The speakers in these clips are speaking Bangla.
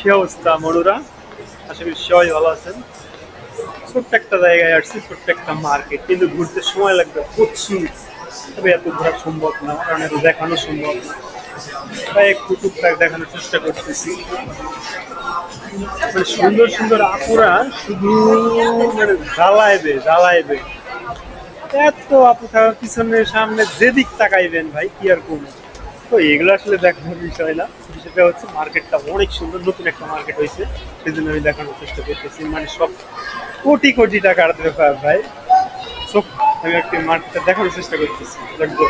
কি অবস্থা মনুরা আশা করি সবাই ভালো আছেন। ছোট্ট একটা জায়গায় আসছি, ছোট্ট একটা মার্কেট কিন্তু ঘুরতে সময় লাগবে প্রচুর। তবে এত ঘোরা সম্ভব না, কারণ এত দেখানো সম্ভব না। তাই একটু টুকটাক দেখানোর চেষ্টা করতেছি। মানে সুন্দর সুন্দর আপুরা শুধু মানে জ্বালাইবে জ্বালাইবে। এত আপু পিছনে সামনে যেদিক তাকাইবেন ভাই, কি আর করব? তো এগুলো আসলে দেখানোর বিষয় না। বিষয়টা হচ্ছে মার্কেটটা অনেক সুন্দর, নতুন একটা মার্কেট হয়েছে। সেই জন্য আমি দেখানোর চেষ্টা করতেছি। মানে সব কোটি কোটি টাকার ব্যাপার ভাই। সব, আমি একটা মার্কেটটা দেখানোর চেষ্টা করতেছি। দেখব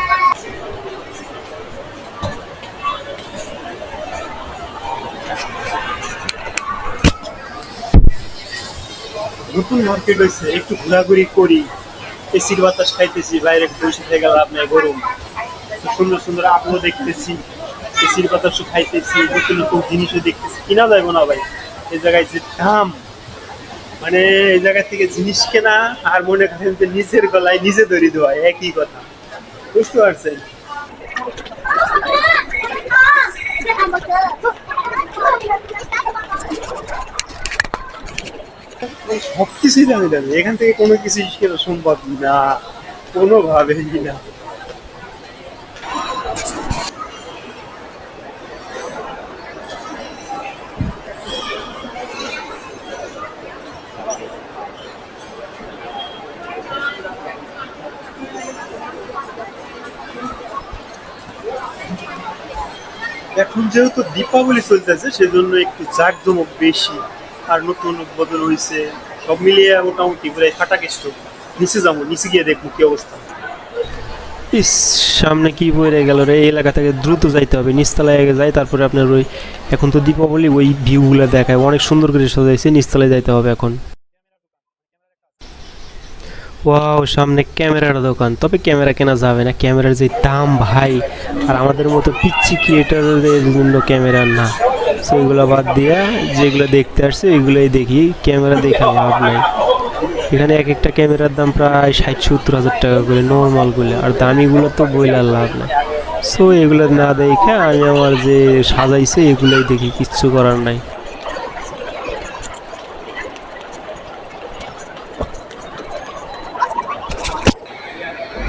নতুন মার্কেট হয়েছে। একটু ঘোরাঘুরি করি। এসির বাতাস খাইতেছি, বাইরে বসে থেকে লাভ গরম। সুন্দর সুন্দর আপু দেখতেছি এসির বাতাসও খাইতেছি নতুন নতুন জিনিসও দেখতেছি। কিনা যাব না ভাই? এই জায়গায় যে দাম মানে এই জায়গা থেকে জিনিস কেনা আর মনে করেন যে নিজের গলায় নিজে দড়ি দেওয়া, একই কথা। বুঝতে পারছেন? সব কিছুই দামি দামি এখান থেকে কোনো কিছু সম্ভব না, কোনোভাবেই না। এখন যেহেতু দীপাবলি চলতেছে, সেজন্য একটু জাঁকজমক বেশি। আর নতুন উদ্বোধন হয়েছে সব মিলিয়ে মোটামুটি প্রায় ফাটাকেষ্ট নিচে যাব, নিচে গিয়ে দেখব কি অবস্থা। ইস, সামনে কি পড়ে গেল রে? এই এলাকা থেকে দ্রুত যাইতে হবে। নিচতলায় আগে যাই, তারপরে আপনার ওই এখন তো দীপাবলি, ওই ভিউগুলো দেখায়। অনেক সুন্দর করে সাজাইছে, নিচতলায় যাইতে হবে এখন। ওয়াও, সামনে ক্যামেরার দোকান। তবে ক্যামেরা কেনা যাবে না, ক্যামেরার যে দাম ভাই, আর আমাদের মতো পিচ্ছি ক্রিয়েটারদের জন্য ক্যামেরা না। সো ওইগুলো বাদ দিয়ে, যেগুলো দেখতে আসছে ওইগুলোই দেখি। ক্যামেরা দেখে লাভ নাই। এখানে এক একটা ক্যামেরার দাম প্রায় ষাট, সত্তর হাজার টাকা করে নর্মালগুলো আর দামিগুলো তো বইলার লাভ না সো এগুলো না দেখে আমি আমার যে সাজাইছে, এগুলোই দেখি, কিচ্ছু করার নাই।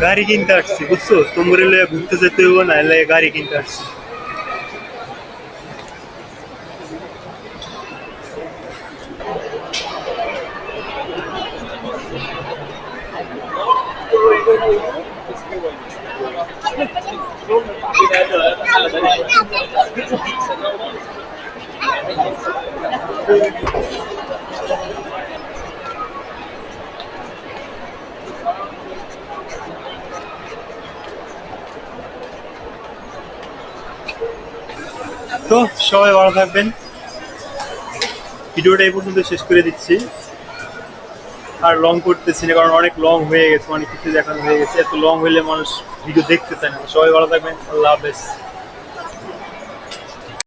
গাড়ি কিনতে আসছি বুঝছ? তোমার এলে ঘুরতে যেতে হইব না এলে গাড়ি কিনতে আসছি। তো সবাই ভালো থাকবেন। ভিডিওটা এই পর্যন্ত শেষ করে দিচ্ছি। আর লং করতেছি না, কারণ অনেক লং হয়ে গেছে, অনেক কিছু দেখানো হয়ে গেছে। এত লং হইলে মানুষ ভিডিও দেখতে চায় না সবাই ভালো থাকবেন। আল্লাহ হাফেজ।